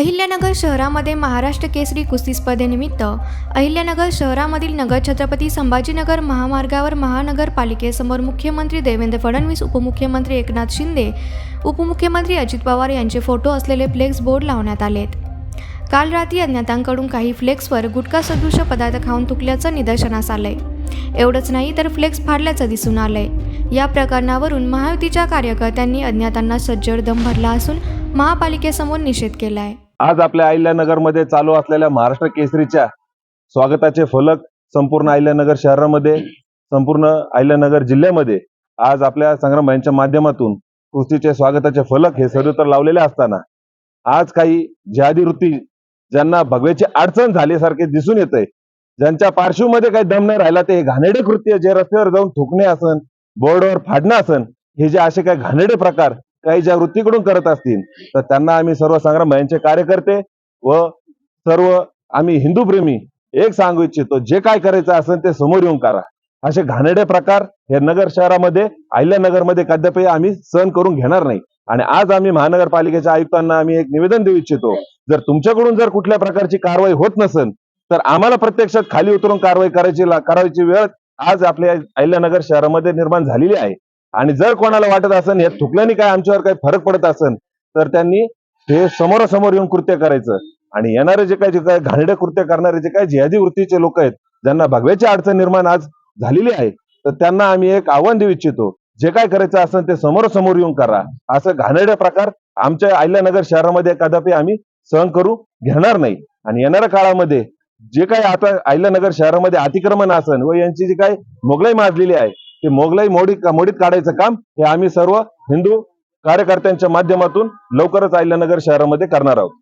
अहिल्यानगर शहरामध्ये महाराष्ट्र केसरी कुस्ती स्पर्धेनिमित्त अहिल्यानगर शहरामधील नगर छत्रपती संभाजीनगर महामार्गावर महानगरपालिकेसमोर मुख्यमंत्री देवेंद्र फडणवीस उपमुख्यमंत्री एकनाथ शिंदे उपमुख्यमंत्री अजित पवार यांचे फोटो असलेले फ्लेक्स बोर्ड लावण्यात आलेत. काल रात्री अज्ञातांकडून काही फ्लेक्सवर गुटखा सदृश पदार्थ खाऊन तुकल्याचं निदर्शनास आलंय. एवढंच नाही तर फ्लेक्स फाडल्याचं दिसून आलंय. या प्रकरणावरून महायुतीच्या कार्यकर्त्यांनी अज्ञातांना सज्जड दम भरला असून महापालिकेसमोर निषेध केला आहे आज आपल्या अहिल्यानगरमध्ये चालू असलेल्या महाराष्ट्र केसरीच्या स्वागताचे फलक संपूर्ण अहिल्यानगर शहरामध्ये संपूर्ण अहिल्यानगर जिल्ह्यामध्ये आज आपल्या संग्रामभाईंच्या माध्यमातून कुस्तीचे स्वागताचे फलक हे सर्वत्र लावलेले असताना आज काही जिहादी वृत्ती ज्यांना भगव्याची अडचण झाल्यासारखे दिसून येते ज्यांच्या पार्श्वमध्ये काही दम नाही राहिला ते घाणेडे कृत्य जे रस्त्यावर जाऊन थुकणे असन बोर्डवर फाडणं असन हे जे असे काही घाणेरडे प्रकार काही ज्या वृत्तीकडून करत असतील तर त्यांना आम्ही सर्व संग्राम भाईंचे कार्यकर्ते व सर्व आम्ही हिंदू प्रेमी एक सांगू इच्छितो जे काय करायचं असेल ते समोर येऊन करा. असे घाणेरडे प्रकार हे नगर शहरामध्ये अहिल्यानगरमध्ये कदापि आम्ही सहन करून घेणार नाही. आणि आज आम्ही महानगरपालिकेच्या आयुक्तांना आम्ही एक निवेदन देऊ इच्छितो जर तुमच्याकडून जर कुठल्या प्रकारची कारवाई होत नसेल तर आम्हाला प्रत्यक्षात खाली उतरून कारवाई करायची करायची वेळ आज आपल्या अहिल्यानगर शहरामध्ये निर्माण झालेली आहे. आणि जर कोणाला वाटत असेल हे थुकल्याने काय आमच्यावर काही फरक पडत असेल तर त्यांनी हे समोरासमोर येऊन कृत्य करायचं. आणि येणारे जे काही जे काय घाणेरडे कृत्य करणारे जे काय जिहादी वृत्तीचे लोक आहेत ज्यांना भगव्याची अडचण निर्माण आज झालेली आहे तर त्यांना आम्ही एक आव्हान देऊ इच्छितो. जे काय करायचं असेल ते समोरासमोर येऊन करा. असं घाणेडे प्रकार आमच्या अहिल्यानगर शहरामध्ये कदापि आम्ही सहन करू घेणार नाही. आणि येणाऱ्या काळामध्ये जे काही आता अहिल्यानगर शहरामध्ये अतिक्रमण असन व यांची जी काही मोगलाई माजलेली आहे ते मोगलाई मोडी मोडीत काढायचं काम हे आम्ही सर्व हिंदू कार्यकर्त्यांच्या माध्यमातून लवकरच अहिल्यानगर शहरामध्ये करणार आहोत.